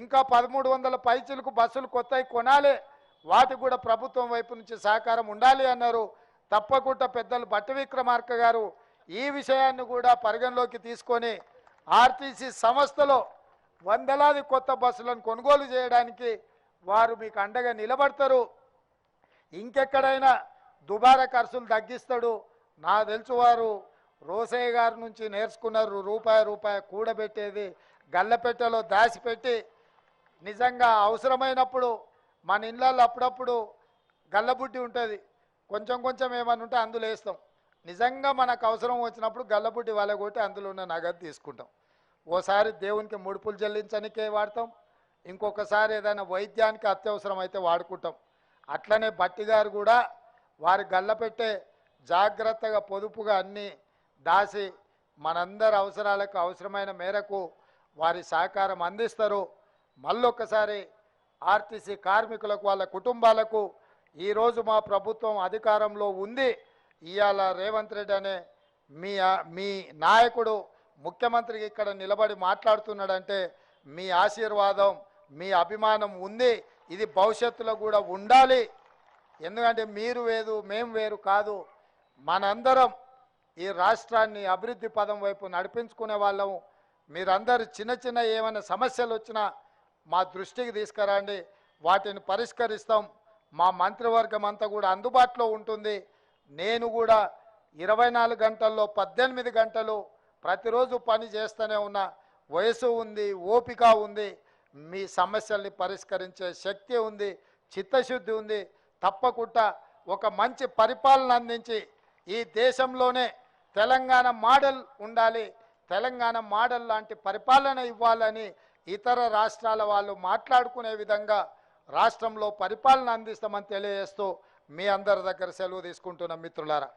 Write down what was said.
ఇంకా పదమూడు వందల పైచులకు బస్సులు కొత్తవి కొనాలి. వాటికి కూడా ప్రభుత్వం వైపు నుంచి సహకారం ఉండాలి అన్నారు. తప్పకుండా పెద్దలు భట్ట విక్రమార్క గారు ఈ విషయాన్ని కూడా పరిగణలోకి తీసుకొని ఆర్టీసీ సంస్థలో వందలాది కొత్త బస్సులను కొనుగోలు చేయడానికి వారు మీకు అండగా నిలబడతారు. ఇంకెక్కడైనా దుబారా ఖర్చులు తగ్గిస్తాడు. నా తెలుసు వారు రోసయ్య గారి నుంచి నేర్చుకున్నారు రూపాయి రూపాయి కూడబెట్టేది గల్లపెట్టెలో దాచిపెట్టి నిజంగా అవసరమైనప్పుడు మన ఇళ్ళల్లో అప్పుడప్పుడు గల్లబుడ్డి ఉంటుంది. కొంచెం కొంచెం ఏమన్నా ఉంటే అందులో వేస్తాం. నిజంగా మనకు అవసరం వచ్చినప్పుడు గల్లబుడ్డి వాళ్ళ కొట్టి అందులో ఉన్న నగదు తీసుకుంటాం. ఓసారి దేవునికి ముడుపులు చెల్లించడానికే వాడతాం. ఇంకొకసారి ఏదైనా వైద్యానికి అత్యవసరం అయితే వాడుకుంటాం. అట్లనే బట్టి గారు కూడా వారి గల్ల పెట్టే జాగ్రత్తగా పొదుపుగా అన్నీ దాసి మనందరి అవసరాలకు అవసరమైన మేరకు వారి సహకారం అందిస్తారు. మళ్ళొక్కసారి ఆర్టీసీ కార్మికులకు వాళ్ళ కుటుంబాలకు ఈరోజు మా ప్రభుత్వం అధికారంలో ఉంది. ఇవాళ రేవంత్ రెడ్డి అనే మీ మీ నాయకుడు ముఖ్యమంత్రికి ఇక్కడ నిలబడి మాట్లాడుతున్నాడంటే మీ ఆశీర్వాదం మీ అభిమానం ఉంది. ఇది భవిష్యత్తులో కూడా ఉండాలి. ఎందుకంటే మీరు వేరు మేము వేరు కాదు. మనందరం ఈ రాష్ట్రాన్ని అభివృద్ధి పదం వైపు నడిపించుకునే వాళ్ళము మీరందరూ చిన్న చిన్న ఏమైనా సమస్యలు వచ్చినా మా దృష్టికి తీసుకురండి. వాటిని పరిష్కరిస్తాం. మా మంత్రివర్గం అంతా కూడా అందుబాటులో ఉంటుంది. నేను కూడా ఇరవై నాలుగు గంటల్లో పద్దెనిమిది గంటలు ప్రతిరోజు పని చేస్తూనే ఉన్నా. వయసు ఉంది ఓపిక ఉంది. మీ సమస్యల్ని పరిష్కరించే శక్తి ఉంది చిత్తశుద్ధి ఉంది. తప్పకుండా ఒక మంచి పరిపాలన అందించి ఈ దేశంలోనే తెలంగాణ మోడల్ ఉండాలి. తెలంగాణ మోడల్ లాంటి పరిపాలన ఇవ్వాలని ఇతర రాష్ట్రాల వాళ్ళు మాట్లాడుకునే విధంగా రాష్ట్రంలో పరిపాలన అందిస్తామని తెలియజేస్తూ మీ అందరి దగ్గర సెలవు తీసుకుంటున్న మిత్రులారా.